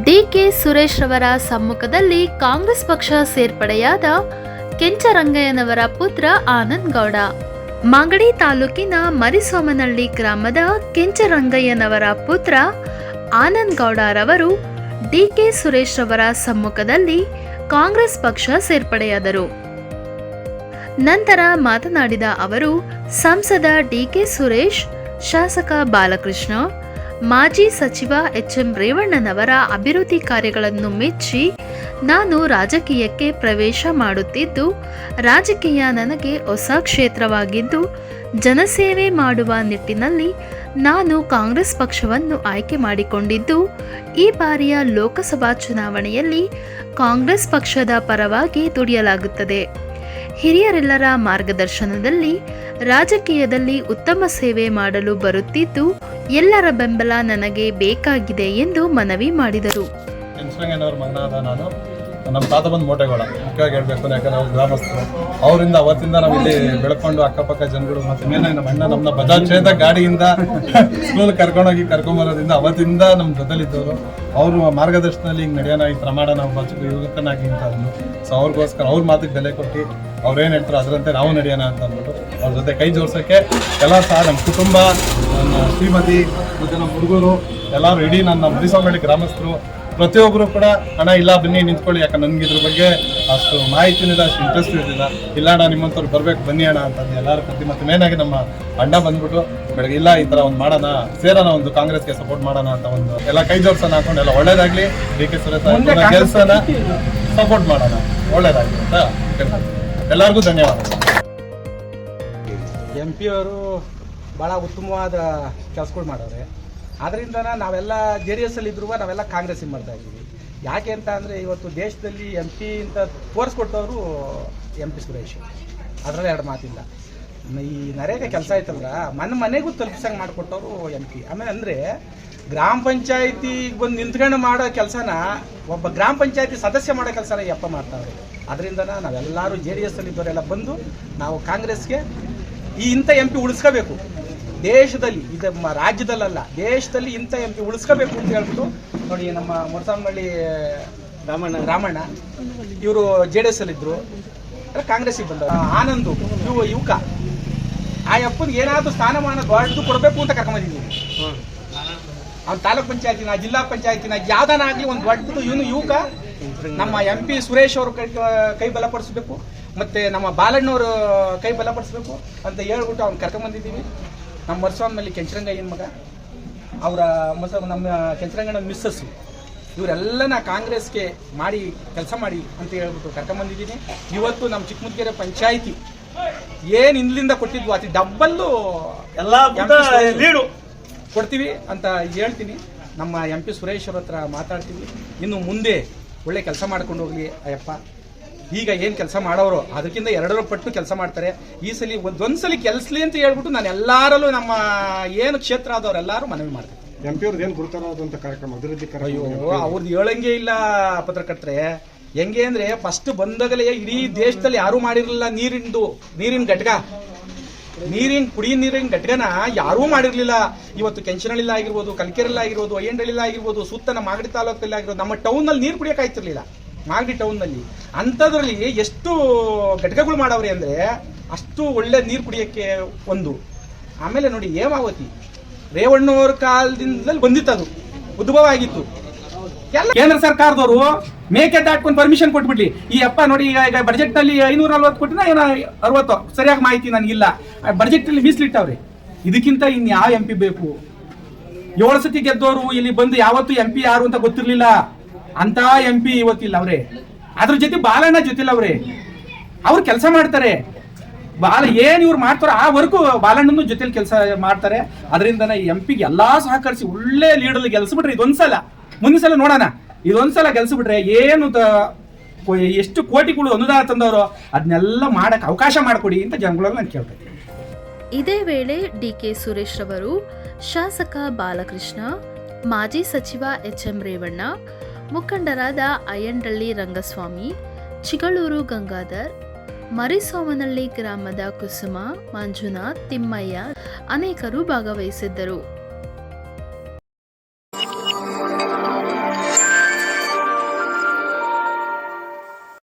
DK Suresh ರವರ ಸಮ್ಮುಖದಲ್ಲಿ ಕಾಂಗ್ರೆಸ್ ಪಕ್ಷ ಸೇರ್ಪಡೆಯಾದ ಕೆಂಚರಂಗಯ್ಯನವರ ಪುತ್ರ ಆನಂದ್ ಗೌಡ. ಮಾಗಡಿ ತಾಲೂಕಿನ ಮರಿಸೋಮನಹಳ್ಳಿ ಗ್ರಾಮದ ಕೆಂಚರಂಗಯ್ಯನವರ ಪುತ್ರ ಆನಂದ್ ಗೌಡರವರು ಡಿಕೆ ಸುರೇಶ್ ರವರ ಸಮ್ಮುಖದಲ್ಲಿ ಕಾಂಗ್ರೆಸ್ ಪಕ್ಷ ಸೇರ್ಪಡೆಯಾದರು. ನಂತರ ಮಾತನಾಡಿದ ಅವರು, ಸಂಸದ ಡಿಕೆ ಸುರೇಶ್, ಶಾಸಕ ಬಾಲಕೃಷ್ಣ ಮಾಜಿ ಸಚಿವ ಎಚ್ ಎಂ ರೇವಣ್ಣನವರ ಅಭಿವೃದ್ಧಿ ಕಾರ್ಯಗಳನ್ನು ಮೆಚ್ಚಿ ನಾನು ರಾಜಕೀಯಕ್ಕೆ ಪ್ರವೇಶ ಮಾಡುತ್ತಿದ್ದು, ರಾಜಕೀಯ ನನಗೆ ಹೊಸ ಕ್ಷೇತ್ರವಾಗಿದ್ದು, ಜನಸೇವೆ ಮಾಡುವ ನಿಟ್ಟಿನಲ್ಲಿ ನಾನು ಕಾಂಗ್ರೆಸ್ ಪಕ್ಷವನ್ನು ಆಯ್ಕೆ ಮಾಡಿಕೊಂಡಿದ್ದು, ಈ ಬಾರಿಯ ಲೋಕಸಭಾ ಚುನಾವಣೆಯಲ್ಲಿ ಕಾಂಗ್ರೆಸ್ ಪಕ್ಷದ ಪರವಾಗಿ ದುಡಿಯಲಾಗುತ್ತದೆ. ಹಿರಿಯರೆಲ್ಲರ ಮಾರ್ಗದರ್ಶನದಲ್ಲಿ ರಾಜಕೀಯದಲ್ಲಿ ಉತ್ತಮ ಸೇವೆ ಮಾಡಲು ಬರುತ್ತಿದ್ದು ಎಲ್ಲರ ಬೆಂಬಲ ನನಗೆ ಬೇಕಾಗಿದೆ ಎಂದು ಮನವಿ ಮಾಡಿದರು. ನಮ್ಮ ತಾತ ಬಂದು ಮೋಟೆಗೌಡ ಮುಖ್ಯವಾಗಿ ಹೇಳಬೇಕು ಯಾಕಂದ್ರೆ ಅವ್ರು ಗ್ರಾಮಸ್ಥರು. ಅವರಿಂದ ಅವತ್ತಿಂದ ನಾವು ಇಲ್ಲಿ ಬೆಳ್ಕೊಂಡು ಅಕ್ಕಪಕ್ಕ ಜನಗಳು ಮತ್ತೆ ಮೇಲೆ ನಮ್ಮ ಅಣ್ಣ ನಮ್ಮನ್ನ ಬಜಾಜ್ ಛೇದ ಗಾಡಿಯಿಂದ ಸ್ಕೂಲ್ ಕರ್ಕೊಂಡೋಗಿ ಕರ್ಕೊಂಬರೋದ್ರಿಂದ ಅವತ್ತಿಂದ ನಮ್ಮ ಜೊತೆಲಿದ್ದವರು. ಅವ್ರ ಮಾರ್ಗದರ್ಶನದಲ್ಲಿ ಹಿಂಗೆ ನಡೆಯೋಣ, ಈ ಪ್ರಮಾಣ ನಾವು ಬಚ್ಚು ಯುವಕನಾಗಿ ಅಂತ ಅಂದ್ರು ಸೊ ಅವ್ರಿಗೋಸ್ಕರ ಅವ್ರ ಮಾತಿಗೆ ಬೆಲೆ ಕೊಟ್ಟು ಅವ್ರೇನು ಹೇಳ್ತಾರೆ ಅದರಂತೆ ನಾವು ನಡೆಯೋಣ ಅಂತ ಅಂದ್ಬಿಟ್ಟು ಅವ್ರ ಜೊತೆ ಕೈ ಜೋಡ್ಸೋಕ್ಕೆ ಎಲ್ಲ ಸಹ ನಮ್ಮ ಕುಟುಂಬ ನನ್ನ ಶ್ರೀಮತಿ ಮತ್ತು ನಮ್ಮ ಹುಡುಗರು ಎಲ್ಲರೂ ಇಡೀ ನನ್ನ ಮರಿಸೋಗಳ್ಳಿ ಗ್ರಾಮಸ್ಥರು ಪ್ರತಿಯೊಬ್ಬರು ಕೂಡ ಅಣ್ಣ ಇಲ್ಲ ಬನ್ನಿ ನಿಂತ್ಕೊಳ್ಳಿ ಯಾಕಂದ್ರೆ ನನಗೆ ಇದ್ರ ಬಗ್ಗೆ ಅಷ್ಟು ಮಾಹಿತಿ ಇಲ್ಲ ಅಷ್ಟು ಇಂಟ್ರೆಸ್ಟ್ ಇರಲಿಲ್ಲ. ಇಲ್ಲ ಅಣ್ಣ ನಿಮ್ಮಂಥವ್ರು ಬರ್ಬೇಕು ಬನ್ನಿ ಅಣ್ಣ ಅಂತಂದು ಎಲ್ಲರೂ ಕರ್ತಿ ಮತ್ತೆ ಮೇನ್ ಆಗಿ ನಮ್ಮ ಅಣ್ಣ ಬಂದ್ಬಿಟ್ಟು ಬೆಳಗ್ಗೆ ಇಲ್ಲ ಈ ತರ ಒಂದು ಮಾಡೋಣ ಸೇರೋಣ ಒಂದು ಕಾಂಗ್ರೆಸ್ಗೆ ಸಪೋರ್ಟ್ ಮಾಡೋಣ ಅಂತ ಒಂದು ಎಲ್ಲ ಕೈ ಜೋಡ್ಸೋಣ ಹಾಕೊಂಡು ಎಲ್ಲ ಒಳ್ಳೇದಾಗ್ಲಿ. ಡಿ ಕೆ ಸುರೇಶ್ ಕೆಲಸನ ಸಪೋರ್ಟ್ ಮಾಡೋಣ. ಒಳ್ಳೇದಾಗಲಿ ಅಂತ ಎಲ್ಲರಿಗೂ ಧನ್ಯವಾದ. ಎಂ ಪಿ ಅವರು ಭಾಳ ಉತ್ತಮವಾದ ಕೆಲಸಗಳು ಮಾಡವ್ರೆ ಅದರಿಂದ ನಾವೆಲ್ಲ ಜೆ ಡಿ ಎಸ್ ಅಲ್ಲಿ ಇದ್ರು ನಾವೆಲ್ಲ ಕಾಂಗ್ರೆಸ್ ಮಾಡ್ತಾ ಇದ್ದೀವಿ? ಯಾಕೆ ಅಂತ ಅಂದರೆ ಇವತ್ತು ದೇಶದಲ್ಲಿ ಎಂ ಪಿ ಅಂತ ತೋರಿಸ್ಕೊಟ್ಟವರು ಎಂ ಪಿ ಸುರೇಶ್. ಅದರಲ್ಲಿ ಎರಡು ಮಾತಿಲ್ಲ. ಈ ನರೇಗಾ ಕೆಲಸ ಆಯ್ತಲ್ಲ ಮನೆ ಮನೆಗೂ ತಲುಪಿಸಂಗೆ ಮಾಡಿಕೊಟ್ಟವರು ಎಂ ಪಿ. ಆಮೇಲೆ ಅಂದರೆ ಗ್ರಾಮ ಪಂಚಾಯತಿ ಬಂದು ನಿಂತ್ಕೊಂಡು ಮಾಡೋ ಕೆಲಸನ ಒಬ್ಬ ಗ್ರಾಮ ಪಂಚಾಯತಿ ಸದಸ್ಯ ಮಾಡೋ ಕೆಲಸನ ಯಪ್ಪ ಮಾಡ್ತಾವ್ರೆ. ಅದರಿಂದ ನಾವೆಲ್ಲರೂ ಜೆ ಡಿ ಎಸ್ ಅಲ್ಲಿ ಇದ್ದವರೆಲ್ಲ ಬಂದು ನಾವು ಕಾಂಗ್ರೆಸ್ಗೆ ಈ ಇಂಥ ಎಂ ಪಿ ಉಳಿಸ್ಕೋಬೇಕು. ದೇಶದಲ್ಲಿ ಇದು ನಮ್ಮ ರಾಜ್ಯದಲ್ಲಲ್ಲ ದೇಶದಲ್ಲಿ ಇಂಥ ಎಂ ಪಿ ಉಳಿಸ್ಕೋಬೇಕು ಅಂತ ಹೇಳ್ಬಿಟ್ಟು ನೋಡಿ ನಮ್ಮ ಮೊರಸಾಮಳ್ಳಿ ರಾಮಣ್ಣ. ರಾಮಣ್ಣ ಇವರು ಜೆ ಡಿ ಎಸ್ ಅಲ್ಲಿ ಇದ್ರು. ಎಲ್ಲ ಕಾಂಗ್ರೆಸ್ಸಿಗೆ ಬಂದವರು. ಆನಂದು ಇವ ಯುವಕ. ಆ ಅಪ್ಪನಿಗೆ ಏನಾದರೂ ಸ್ಥಾನಮಾನ ದೊಡ್ಡದು ಕೊಡಬೇಕು ಅಂತ ಕರ್ಕೊಂಬಂದಿದ್ದೀವಿ ಅವ್ನ ತಾಲೂಕ್ ಪಂಚಾಯತಿನ ಜಿಲ್ಲಾ ಪಂಚಾಯತಿನ ಯಾವ್ದಾನ ಆಗಲಿ ಒಂದು ದೊಡ್ಡದು ಇವನು ಯುವಕ. ನಮ್ಮ ಎಂ ಪಿ ಸುರೇಶ್ ಅವರು ಕೈ ಕೈ ಬಲಪಡಿಸ್ಬೇಕು. ಮತ್ತೆ ನಮ್ಮ ಬಾಲಣ್ಣವರು ಕೈ ಬಲಪಡಿಸ್ಬೇಕು ಅಂತ ಹೇಳ್ಬಿಟ್ಟು ಅವ್ನು ಕರ್ಕೊಂಬಂದಿದ್ದೀವಿ. ನಮ್ಮ ಮರ್ಸ್ವಾಮಿನಲ್ಲಿ ಕೆಂಚರಂಗಯ್ಯನ ಮಗ? ಅವರ ಮಸ ನಮ್ಮ ಕೆಂಚರಂಗಣ್ಣ ಮಿಸ್ಸಸ್ಸು ಇವರೆಲ್ಲನ ಕಾಂಗ್ರೆಸ್ಗೆ ಮಾಡಿ ಕೆಲಸ ಮಾಡಿ ಅಂತ ಹೇಳ್ಬಿಟ್ಟು ಕರ್ಕೊಂಬಂದಿದ್ದೀನಿ. ಇವತ್ತು ನಮ್ಮ ಚಿಕ್ಕಮುದ್ಗೆರೆ ಪಂಚಾಯಿತಿ ಏನು ಇಲ್ಲಿಂದ ಕೊಟ್ಟಿದ್ವು ಅತಿ ಡಬ್ಬಲ್ಲು ಎಲ್ಲ ಲೀಡು. ಕೊಡ್ತೀವಿ ಅಂತ ಹೇಳ್ತೀನಿ. ನಮ್ಮ ಎಂ ಪಿ ಸುರೇಶ್ ಅವ್ರ ಹತ್ರ ಮಾತಾಡ್ತೀವಿ. ಇನ್ನು ಮುಂದೆ ಒಳ್ಳೆ ಕೆಲಸ ಮಾಡ್ಕೊಂಡು ಹೋಗ್ಲಿ ಅಯ್ಯಪ್ಪ. ಈಗ ಏನು ಕೆಲಸ ಮಾಡೋರು ಅದಕ್ಕಿಂತ ಎರಡರ ಪಟ್ಟು ಕೆಲಸ ಮಾಡ್ತಾರೆ. ಈ ಸಲ ಒಂದೊಂದ್ಸಲಿ ಕೆಲಸಲಿ ಅಂತ ಹೇಳ್ಬಿಟ್ಟು ನಾನು ಎಲ್ಲಾರಲ್ಲೂ ನಮ್ಮ ಏನು ಕ್ಷೇತ್ರ ಆದವ್ರೆಲ್ಲರೂ ಮನವಿ ಮಾಡ್ತೀನಿ. ಎಂ ಪಿ ಅವ್ರದ್ದು ಏನು ಗುರುತರವಾದಂಥ ಕಾರ್ಯಕ್ರಮ ಅಭಿವೃದ್ಧಿ ಅಯ್ಯೋ ಅವ್ರದ್ದು? ಹೇಳಂಗೆ ಇಲ್ಲ ಪತ್ರಕರ್ತರೆ ಹೆಂಗೆ ಅಂದ್ರೆ ಫಸ್ಟ್ ಬಂದಾಗಲೇ ಇಡೀ ದೇಶದಲ್ಲಿ ಯಾರೂ ಮಾಡಿರಲಿಲ್ಲ ನೀರಿಂದು ನೀರಿನ ಘಟಕ. ನೀರಿನ ಕುಡಿ ನೀರಿನ ಘಟಕನ ಯಾರೂ ಮಾಡಿರಲಿಲ್ಲ. ಇವತ್ತು ಕೆಂಚನಹಳ್ಳಿಲ್ಲ ಆಗಿರ್ಬೋದು ಕಲ್ಕೆರೆಲ್ಲ ಆಗಿರ್ಬೋದು ಅಯ್ಯಂಡಳ್ಳಿಲ್ಲ ಆಗಿರ್ಬೋದು ನಮ್ಮ ಮಾಗಡಿ ತಾಲೂಕಲ್ಲಿ ಆಗಿರ್ಬೋದು ನಮ್ಮ ಟೌನ್ನಲ್ಲಿ ನೀರು ಕುಡಿಯಕ್ಕೆ ಆಯ್ತಿರ್ಲಿಲ್ಲ. ಮಾಗಡಿ ಟೌನ್ನಲ್ಲಿ. ಅಂಥದ್ರಲ್ಲಿ ಎಷ್ಟು ಘಟಕಗಳು ಮಾಡವ್ರಿ ಅಂದ್ರೆ ಅಷ್ಟು ಒಳ್ಳೆ ನೀರು ಕುಡಿಯಕ್ಕೆ ಒಂದು. ಆಮೇಲೆ ನೋಡಿ ಹೇಮಾವತಿ. ರೇವಣ್ಣವ್ರ ಬಂದಿತ್ತು ಅದು ಉದ್ಭವ ಆಗಿತ್ತು ಕೇಂದ್ರ ಸರ್ಕಾರದವರು ಮೇಕೆ ದಾಟ್ಕೊಂಡು ಪರ್ಮಿಷನ್ ಕೊಟ್ಬಿಡ್ಲಿ. ಈ ಅಪ್ಪ ನೋಡಿ, ಈಗ ಬಜೆಟ್ನಲ್ಲಿ ಐನೂರ ನಲ್ವತ್ತು ಕೊಟ್ಟಿನ ಏನೋ ಅರವತ್ತು? ಸರಿಯಾಗಿ ಮಾಹಿತಿ ನನಗಿಲ್ಲ. ಬಜೆಟ್ ಅಲ್ಲಿ ಮೀಸಲಿಟ್ಟವ್ರೆ. ಇದಕ್ಕಿಂತ ಇನ್ನು ಯಾವ ಎಂ ಪಿ ಬೇಕು? ಏಳು ಸತಿ ಗೆದ್ದವರು ಇಲ್ಲಿ ಬಂದು ಯಾವತ್ತು ಎಂ ಪಿ ಯಾರು ಅಂತ ಗೊತ್ತಿರ್ಲಿಲ್ಲ. ಅಂತ ಎಂ ಪಿ ಇವತ್ತಿಲ್ಲ ಅವ್ರೆ. ಅದ್ರ ಜೊತೆ ಬಾಲಣ್ಣ ಜೊತೆಲ್ಲ ಅವ್ರೆ. ಅವ್ರು ಕೆಲಸ ಮಾಡ್ತಾರೆ. ಬಾಲ ಏನ್ ಇವ್ರು ಮಾಡ್ತಾರೋ ಆ ವರ್ಗು ಬಾಲಣ್ಣನ ಜೊತೆಲಿ ಕೆಲಸ ಮಾಡ್ತಾರೆ. ಅದರಿಂದ ಎಂ ಪಿಗೆ ಎಲ್ಲಾ ಸಹಕರಿಸಿ ಒಳ್ಳೆ ಲೀಡರ್ ಗೆಲ್ಸ್ಬಿಟ್ರೆ ಇದೊಂದ್ಸಲ. ಮುಂದಿನ ಸಲ ನೋಡೋಣ. ಇದೊಂದ್ಸಲ ಗೆಲ್ಸ್ಬಿಟ್ರೆ ಏನು ಎಷ್ಟು ಕೋಟಿಗಳು ಅನುದಾನ ತಂದವರು ಅದನ್ನೆಲ್ಲ ಮಾಡಕ್ ಅವಕಾಶ ಮಾಡಿಕೊಡಿ ಅಂತ ಜನಗಳಲ್ಲಿ ನಾನು ಕೇಳ್ತೀನಿ ಇದೇ ವೇಳೆ ಡಿ ಕೆ ಸುರೇಶ್ ರವರು, ಶಾಸಕ ಬಾಲಕೃಷ್ಣ, ಮಾಜಿ ಸಚಿವ ಎಚ್ ಎಂ ರೇವಣ್ಣ ಮುಖಂಡರಾದ ಅಯ್ಯಂಡಳ್ಳಿ ರಂಗಸ್ವಾಮಿ ಚಿಗಳೂರು ಗಂಗಾಧರ್ ಮರಿಸೋಮನಹಳ್ಳಿ ಗ್ರಾಮದ ಕುಸುಮ ಮಂಜುನಾಥ್ ತಿಮ್ಮಯ್ಯ ಅನೇಕರು ಭಾಗವಹಿಸಿದ್ದರು.